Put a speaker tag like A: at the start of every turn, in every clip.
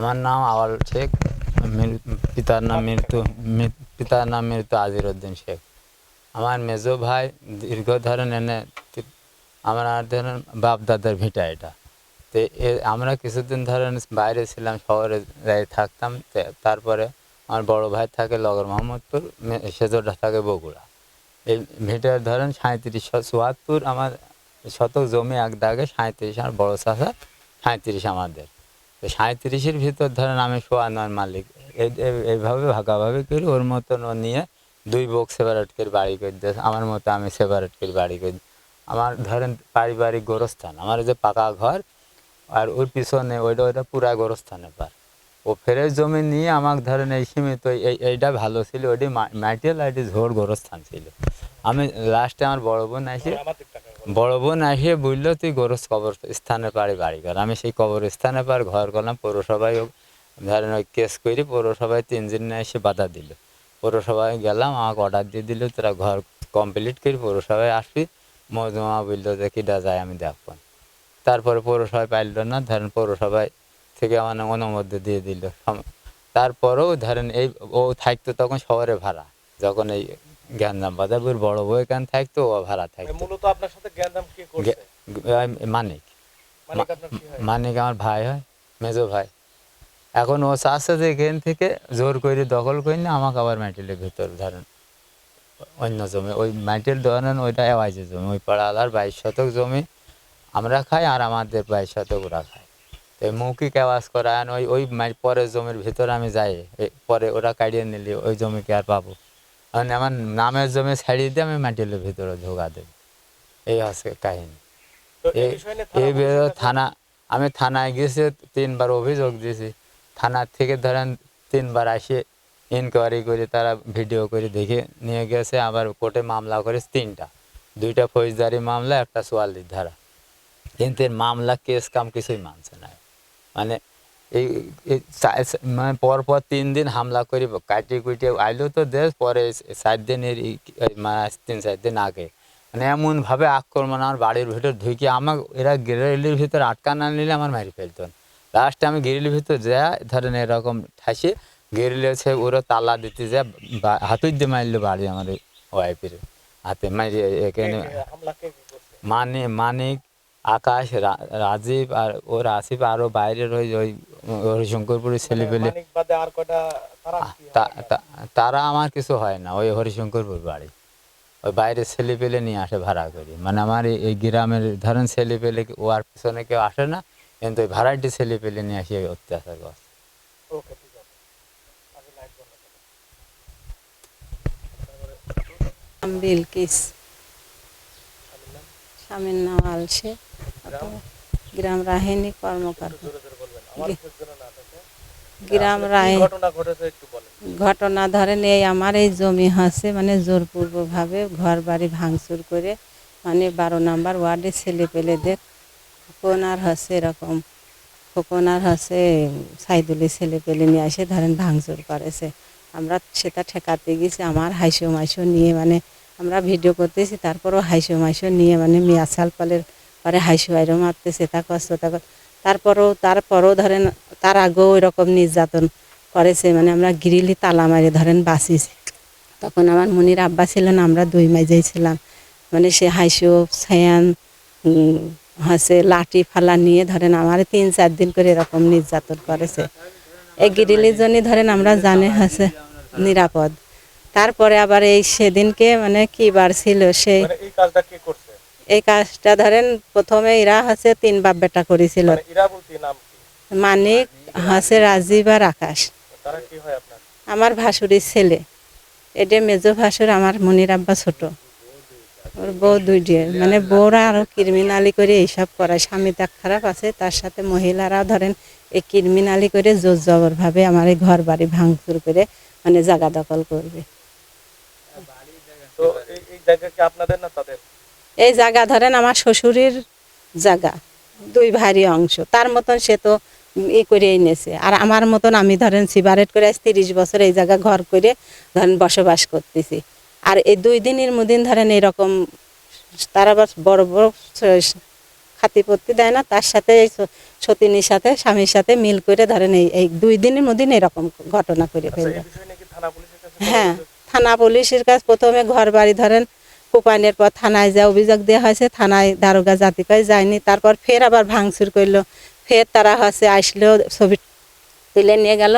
A: আমার নাম আওয়াল শেখ পিতার নাম মৃত্যু পিতার নাম মৃত্যু আজির উদ্দিন শেখ। আমার মেজো ভাই দীর্ঘ ধরেন এনে আমার ধরেন বাপ দাদার ভিটা এটা। তো আমরা কিছুদিন ধরেন বাইরে ছিলাম, শহরে যাই থাকতাম তারপরে আমার বড় ভাই থাকে লগর মোহাম্মদপুর সেজোটা থাকে বগুড়া। এই ভিটার ধরেন সাঁত্রিশ চুয়াত্তর, আমার শতক জমি এক দাগে সাঁত্রিশ আমার বড় চাষা সাঁত্রিশ আমাদের। তো সাঁত্রিশের ভিতর ধরেন আমি সোয়া নয় মালিক। এই- এই- এইভাবে ভাগাভাগি করি ওর মতন ও নিয়ে দুই বোক সেপারেট বাড়ি করে দিয়েছে আমার মতো আমি সেপারেট বাড়ি করে। আমার ধরেন পারিবারিক গোরস্থান, আমার যে পাকা ঘর আর ওর পিছনে ওইটা ওইটা পুরা গোরস্থানে পার। ও ফেরে জমি নিয়ে আমাকে ধরেন এই সীমিত, এই এইটা ভালো ছিল, ওইটি মাটিয়াল আইটি ঝোড় গোরস্থান ছিল। আমি লাস্টে আমার বড় বোন আসে বড় বোন আসে বলল, তুই গোরস কবর স্থানে পারে বাড়ি কর। আমি সেই কবর স্থানে পার ঘর করলাম, পৌরসভায় ধরেন ওই কেস করি পৌরসভায় তিনজন নিয়ে এসে বাধা দিল। পৌরসভায় গেলাম, আমাকে অর্ডার দিয়ে দিল, তোরা ঘর কমপ্লিট করি, পৌরসভায় আসবি। মজমা বলল, যে কিটা যায়, আমি দেখব তারপরে পৌরসভায় পাইল না, ধরেন পৌরসভায় থেকে আমার অনুমতি দিয়ে দিল। তারপরেও ধরেন এই, ও থাকতো তখন শহরে ভাড়া, যখন এই জ্ঞানদাম বাজারপুর বড় বউ এখানে থাকতো ও ভাড়া
B: মানে
A: থাকতো।
B: মূলত আপনার সাথে জ্ঞানদাম কি করছে?
A: মানিক।
B: মানিক
A: আমার ভাই হয় মেজো ভাই। এখন ও চাচ্ছে যে এখান থেকে জোর করে দখল করে না আমাকে আবার মাটিলের ভিতর ধরেন। অন্য জমি ওই মাটির ধরেন ওইটা এওয়াইজে জমি ওই পাড়ালার বাইশ শতক জমি আমরা খাই আর আমাদের বাইশ শতক ওরা খায়। তো এই মৌখিক আওয়াজ করায় ওই ওই পরের জমির ভিতর আমি যাই পরে ওরা কাটিয়ে নিলে ওই জমিকে আর পাবো। মানে আমার নামের জমি ছাড়িয়ে দিয়ে আমি মাটিলের ভিতরে ঢোকা দেবো এই হচ্ছে কাহিনী
B: এই থানা
A: থানা আমি থানায় গেছি তিনবার অভিযোগ দিয়েছি থানার থেকে ধরেন তিনবার আসে ইনকোয়ারি করে তারা ভিডিও করে দেখে নিয়ে গেছে আবার কোর্টে মামলা করেছে তিনটা দুইটা ফৌজদারি মামলা একটা চুয়াল্লিশ ধারা কিন্তু মামলা কেস কাম কিছুই মানছে না মানে এই মানে পর পর তিন দিন হামলা করে কাটি কুটি আইলো তো দেশ পরে চার দিনের মানে তিন চার দিন আগে। মানে এমনভাবে আক্রমণ আমার বাড়ির ভিতর ঢুকে আমার এরা গ্রিলের ভিতর আটকা না নিলে আমার মারি ফেলতো। লাস্টে আমি গ্রিলের ভিতর যা ধরেন এরকম ঠাসে গ্রিলে সে ওরা তালা দিতে যা হাতুই দিয়ে মারলো বাড়ি আমার ওয়াইফের হাতে। মারি এখানে মানে মানিক আকাশ রাজীব আর ওর আসিফ আরও বাইরের ওই ওই হরিশঙ্করপুরের ছেলে পেলে
B: মানিক বাদে আর কয়টা তারা কি
A: তা-
B: আপনার?
A: তা- তারা আমার কিছু হয় না ওই হরিশঙ্করপুর বাড়ি। ওই বাইরের ছেলে পেলে নিয়ে আসে ভাড়া করি। মানে আমার এই- গ্রামের ধরেন ছেলে পেলে ও আর পিছনে কেউ আসে না কিন্তু ওই ভাড়াটি ছেলে পেলে নিয়ে আসে অত্যাচার করে
B: ওকে ঠিক আছে। আগে লাইট বন্ধ করো।
C: নাম বিলকিস
B: স্বামীর নাম?
C: আলসে। গ্রাম? রাহিনী কর্মকার। গ্রাম রাহি
B: ঘটনা
C: ধরেন এই আমার এই জমি হাসে মানে জোরপূর্বকভাবে ঘর বাড়ি ভাঙচুর করে মানে বারো নাম্বার ওয়ার্ডে ছেলে পেলেদের খোকন আর হসে এরকম খোকন আর হসে সাইদুলি ছেলে পেলে নিয়ে এসে ধরেন ভাঙচুর করেছে। আমরা সেটা ঠেকাতে গেছি আমার হাইসো মাইসো নিয়ে মানে আমরা ভিডিও করতেছি তারপরও হাইসো মাইসো নিয়ে মানে মিয়া সালপালের পরে হাইসো আইরো মারতেছে তা কষ্ট তা কষ্ট। তারপরও তারপরও ধরেন তার আগেও এরকম নির্যাতন করেছে মানে আমরা গ্রিলি তালা মারে ধরেন বাঁচিয়েছি। তখন আমার মনির আব্বা ছিলেন আমরা দুই মাইজেই ছিলাম। মানে সে হাইসো উম, হচ্ছে লাঠি ফালা নিয়ে ধরেন আমার তিন চার দিন করে এরকম নির্যাতন করেছে। এই গ্রিলির জন্য ধরেন আমরা জানে হচ্ছে নিরাপদ। তারপরে আবার এই সেদিনকে মানে কি বার ছিল সেই
B: মানে কাজটা করছে?
C: এই কাজটা ধরেন প্রথমে এরা হচ্ছে তিন বাপ বেটা করেছিল।
B: মানে ইরা
C: মানিক হচ্ছে রাজীব আর আকাশ। আমার ভাসুরির ছেলে। এটা মেজো ভাসুর আমার মনির আব্বা ছোট। ওর বউ দুইটি। মানে বউরা আরও ক্রিমিনালি করে এইসব করায় স্বামী তাক খারাপ আছে তার সাথে মহিলারাও ধরেন এই ক্রিমিনালি করে জোর জবর ভাবে আমার এই ঘর বাড়ি ভাঙচুর করে মানে জায়গা দখল করবে।
B: তো এই এই জায়গা কি আপনাদের না তাদের?
C: এই জায়গা ধরেন আমার শ্বশুরের জায়গা দুই ভারী অংশ। তার মতন সে তো ই করে এনেছে আর আমার মতন আমি ধরেন সিগারেট করে আজ তিরিশ বছর এই জায়গা ঘর করে ধরেন বসবাস করতেছি। আর এই দুই দিনের মধ্যে ধরেন এরকম তারা আবার বড় বড় খাতিপত্তি দেয় না তার সাথে এই সতিনীর সাথে স্বামীর সাথে মিল করে ধরেন এই এই দুই দিনের মধ্যে এরকম ঘটনা করে
B: আচ্ছা,
C: ফেলবে। হ্যাঁ থানা পুলিশের কাছে প্রথমে ঘর বাড়ি ধরেন কোপাইনের পর থানায় যা অভিযোগ দেওয়া হয়েছে, থানায় দারোগা জাতি কয় যায়নি। তারপর ফের আবার ভাঙচুর করল। ফের তারা হচ্ছে আসলো, ছবি তুলে নিয়ে গেল।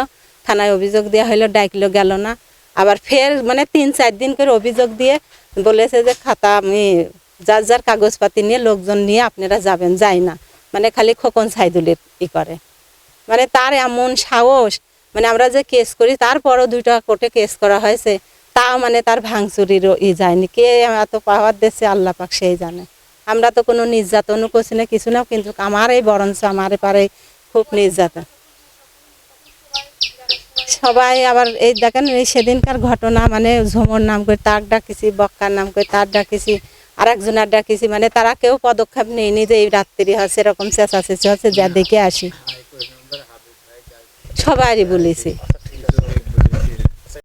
C: থানায় অভিযোগ দেওয়া হলো ডাকলো, গেল না। আবার ফের মানে তিন, চার দিন করে অভিযোগ দিয়ে বলেছে যে খাতা আমি যার যার কাগজপাতি নিয়ে লোকজন নিয়ে আপনারা যাবেন, যাই না। মানে খালি খোকন সাইদুলের ই করে। মানে তার এমন সাহস মানে আমরা যে কেস করি, তারপরও দুইটা কোর্টে কেস করা হয়েছে। তাও মানে তার ভাঙচুরির ই যায়নি। কে এত পাওয়ার দেশে আল্লাহ পাক সেই জানে। আমরা তো কোনো নির্যাতনও করছি না, কিছু না, কিন্তু আমার এই বরঞ্চ আমার পারে খুব নির্যাতন। সবাই আবার এই দেখেন, এই সেদিনকার ঘটনা মানে ঝুমর নাম করে তার ডাকিছি, বক্কার নাম করে তার ডাকিছি আর একজনের ডাকিছি মানে তারা কেউ পদক্ষেপ নেয়নি যে এই রাত্রি হচ্ছে এরকম চেঁচাচেঁচি হচ্ছে, যা দেখে আসি। সবারই বলেছি।